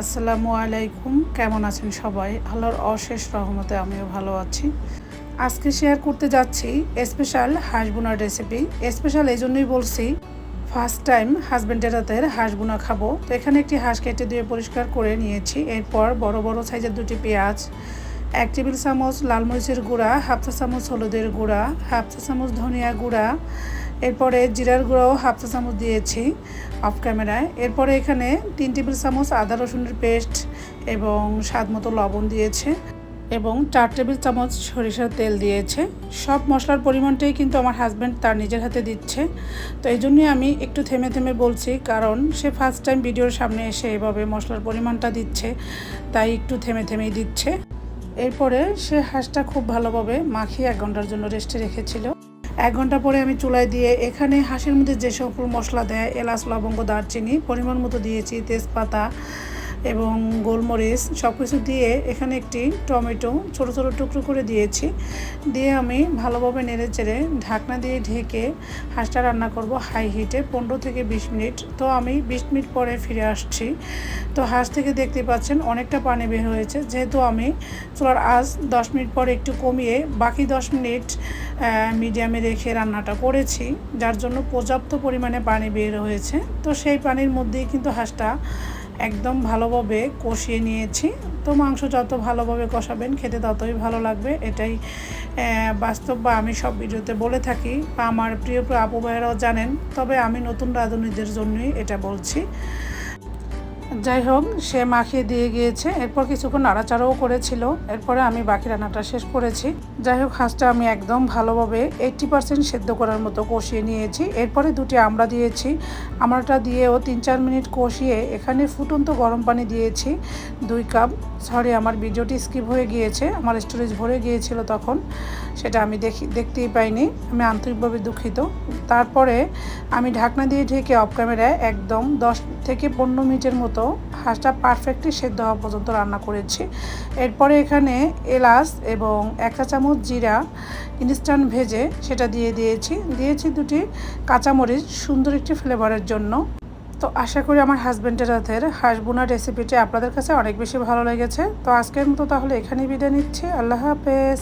আসসালামু আলাইকুম। কেমন আছেন সবাই? আল্লাহর অশেষ রহমতে আমিও ভালো আছি। আজকে শেয়ার করতে যাচ্ছি স্পেশাল হাঁস বোনার রেসিপি স্পেশাল এই জন্যই বলছি ফার্স্ট টাইম হাজব্যান্ডের হাতের হাঁস বোনা খাব। তো এখানে একটি হাঁস কেটে দিয়ে পরিষ্কার করে নিয়েছি। এরপর বড় বড় সাইজের দুটি পেঁয়াজ, এক টেবিল চামচ লাল মরিচের গুঁড়া, হাফ চা চামচ হলুদের গুঁড়া, হাফ চা চামচ ধনিয়া গুঁড়া এরপরে জিরার গুঁড়াও হাফ চা চামচ দিয়েছি অফ ক্যামেরায় এরপরে এখানে তিন টেবিল চামচ আদা রসুনের পেস্ট এবং স্বাদ মতো লবণ দিয়েছে এবং চার টেবিল চামচ সরিষার তেল দিয়েছে। সব মশলার পরিমাণটাই কিন্তু আমার হাজব্যান্ড তার নিজের হাতে দিচ্ছে। তো এই জন্যই আমি একটু থেমে থেমে বলছি, কারণ সে ফার্স্ট টাইম ভিডিওর সামনে এসে এভাবে মশলার পরিমাণটা দিচ্ছে, তাই একটু থেমে থেমেই দিচ্ছে। এরপরে সে হাঁসটা খুব ভালোভাবে মাখিয়ে এক ঘণ্টার জন্য রেস্টে রেখেছিল। এক ঘণ্টা পরে আমি চুলায় দিয়ে এখানে হাঁসের মধ্যে যে সকল মশলা দেয়, এলাচ, লবঙ্গ, দারচিনি, পরিমাণ মতো দিয়েছি, তেজপাতা এবং গোলমরিচ সব কিছু দিয়ে এখানে একটি টমেটো ছোটো ছোটো টুকরো করে দিয়েছি। দিয়ে আমি ভালোভাবে নেড়ে চেড়ে ঢাকনা দিয়ে ঢেকে হাঁসটা রান্না করব হাই হিটে পনেরো থেকে বিশ মিনিট। তো আমি বিশ মিনিট পরে ফিরে আসছি। তো হাঁস থেকে দেখতে পাচ্ছেন অনেকটা পানি বের হয়েছে। যেহেতু আমি চুলার আজ দশ মিনিট পরে একটু কমিয়ে বাকি দশ মিনিট মিডিয়ামে রেখে রান্নাটা করেছি, যার জন্য পর্যাপ্ত পরিমাণে পানি বের হয়েছে। তো সেই পানির মধ্যেই কিন্তু হাঁসটা একদম ভালোভাবে কষিয়ে নিয়েছি। তো মাংস যত ভালোভাবে কষাবেন, খেতে ততই ভালো লাগবে। এটাই বাস্তব বা আমি সব ভিডিওতে বলে থাকি। বা আমার প্রিয় প্রিয় আপু ভাইয়েরাও জানেন, তবে আমি নতুন রাঁধুনিদের জন্যই এটা বলছি। যাই হোক, সে মাখিয়ে দিয়ে গিয়েছে। এরপর কিছুক্ষণ নাড়াচাড়াও করেছিল। এরপরে আমি বাকি রান্নাটা শেষ করেছি। যাই হোক, হাঁসটা আমি একদম ভালোভাবে এইটটি পার্সেন্ট সেদ্ধ করার মতো কষিয়ে নিয়েছি। এরপরে দুটি আমরা দিয়েছি। আমরাটা দিয়েও তিন চার মিনিট কষিয়ে এখানে ফুটন্ত গরম পানি দিয়েছি। দুই কাপ। সরি আমার ভিডিওটি স্কিপ হয়ে গিয়েছে। আমার স্টোরেজ ভরে গিয়েছিল তখন। সেটা আমি দেখি, দেখতেই পাইনি। আমি আন্তরিকভাবে দুঃখিত। তারপরে আমি ঢাকনা দিয়ে ঢেকে অফ ক্যামেরায় একদম দশ থেকে পনেরো মিনিটের মতো হাঁসটা পারফেক্টলি সেদ্ধ হওয়া পর্যন্ত রান্না করেছি। এরপরে এখানে এলাচ এবং একটা চামচ জিরা ইনস্ট্যান্ট ভেজে সেটা দিয়ে দিয়েছি। দিয়েছি দুটি কাঁচামরিচ, সুন্দর একটি ফ্লেভারের জন্য। তো আশা করি আমার হাজব্যান্ডের হাতের হাঁস বোনার রেসিপিটি আপনাদের কাছে অনেক বেশি ভালো লেগেছে। তো আজকের মতো তাহলে এখানেই বিদায় নিচ্ছি। আল্লাহ হাফেজ।